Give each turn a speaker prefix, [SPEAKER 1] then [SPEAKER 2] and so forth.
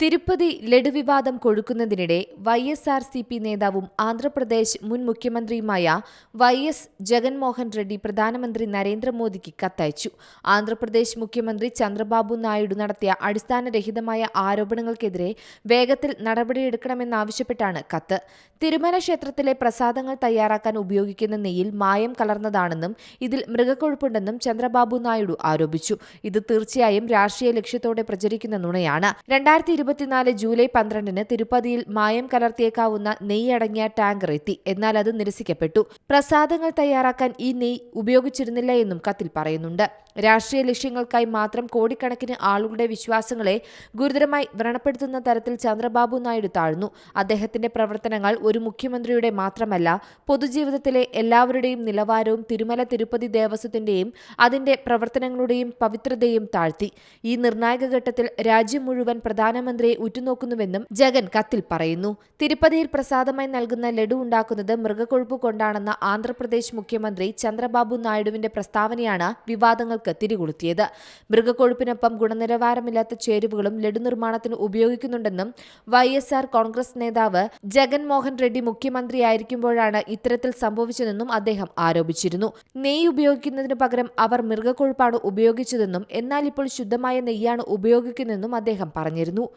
[SPEAKER 1] തിരുപ്പതി ലഡു വിവാദം കൊഴുക്കുന്നതിനിടെ Y S R C P നേതാവും ആന്ധ്രാപ്രദേശ് മുൻ മുഖ്യമന്ത്രിയുമായ വൈ എസ് ജഗൻമോഹൻ റെഡ്ഡി പ്രധാനമന്ത്രി നരേന്ദ്രമോദിക്ക് കത്തയച്ചു. ആന്ധ്രാപ്രദേശ് മുഖ്യമന്ത്രി ചന്ദ്രബാബു നായിഡു നടത്തിയ അടിസ്ഥാനരഹിതമായ ആരോപണങ്ങൾക്കെതിരെ വേഗത്തിൽ നടപടിയെടുക്കണമെന്നാവശ്യപ്പെട്ടാണ് കത്ത്. തിരുമല ക്ഷേത്രത്തിലെ പ്രസാദങ്ങൾ തയ്യാറാക്കാൻ ഉപയോഗിക്കുന്ന നെയ്യിൽ മായം കലർന്നതാണെന്നും ഇതിൽ മൃഗക്കൊഴുപ്പുണ്ടെന്നും ചന്ദ്രബാബു നായിഡു ആരോപിച്ചു. ഇത് തീർച്ചയായും രാഷ്ട്രീയ ലക്ഷ്യത്തോടെ പ്രചരിക്കുന്ന നുണയാണ്. രണ്ടായിരത്തി ഇരുപത്തിനാല് ജൂലൈ പന്ത്രണ്ടിന് തിരുപ്പതിയിൽ മായം കലർത്തിയേക്കാവുന്ന നെയ്യ് അടങ്ങിയ ടാങ്കർ എത്തി. എന്നാൽ അത് നിരസിക്കപ്പെട്ടു. പ്രസാദങ്ങൾ തയ്യാറാക്കാൻ ഈ നെയ് ഉപയോഗിച്ചിരുന്നില്ല എന്നും കത്തിൽ പറയുന്നുണ്ട്. രാഷ്ട്രീയ ലക്ഷ്യങ്ങൾക്കായി മാത്രം കോടിക്കണക്കിന് ആളുകളുടെ വിശ്വാസങ്ങളെ ഗുരുതരമായി വ്രണപ്പെടുത്തുന്ന തരത്തിൽ ചന്ദ്രബാബു നായിഡു താഴ്ന്നു. അദ്ദേഹത്തിന്റെ പ്രവർത്തനങ്ങൾ ഒരു മുഖ്യമന്ത്രിയുടെ മാത്രമല്ല പൊതുജീവിതത്തിലെ എല്ലാവരുടെയും നിലവാരവും തിരുമല തിരുപ്പതി ദേവസ്വത്തിന്റെയും അതിന്റെ പ്രവർത്തനങ്ങളുടെയും പവിത്രതയും താഴ്ത്തി. ഈ നിർണായക ഘട്ടത്തിൽ രാജ്യം മുഴുവൻ പ്രധാനമന്ത്രിയെ ഉറ്റുനോക്കുന്നുവെന്നും ജഗൻ കത്തിൽ പറയുന്നു. തിരുപ്പതിയിൽ പ്രസാദമായി നൽകുന്ന ലഡു ഉണ്ടാക്കുന്നത് മൃഗക്കൊഴുപ്പ് കൊണ്ടാണെന്ന ആന്ധ്രാപ്രദേശ് മുഖ്യമന്ത്രി ചന്ദ്രബാബു നായിഡുവിന്റെ പ്രസ്താവനയാണ് വിവാദങ്ങൾക്ക് തിരികൊളുത്തിയത്. മൃഗക്കൊഴുപ്പിനൊപ്പം ഗുണനിലവാരമില്ലാത്ത ചേരുവകളും ലഡു നിർമ്മാണത്തിന് ഉപയോഗിക്കുന്നുണ്ടെന്നും വൈ എസ് ആർ കോൺഗ്രസ് നേതാവ് ജഗൻമോഹൻ റെഡ്ഡി മുഖ്യമന്ത്രിയായിരിക്കുമ്പോഴാണ് ഇത്തരത്തിൽ സംഭവിച്ചതെന്നും അദ്ദേഹം ആരോപിച്ചിരുന്നു. നെയ്യ് ഉപയോഗിക്കുന്നതിനു പകരം അവർ മൃഗക്കൊഴുപ്പാണ് ഉപയോഗിച്ചതെന്നും എന്നാൽ ഇപ്പോൾ ശുദ്ധമായ നെയ്യാണ് ഉപയോഗിക്കുന്നതെന്നും അദ്ദേഹം പറഞ്ഞിരുന്നു.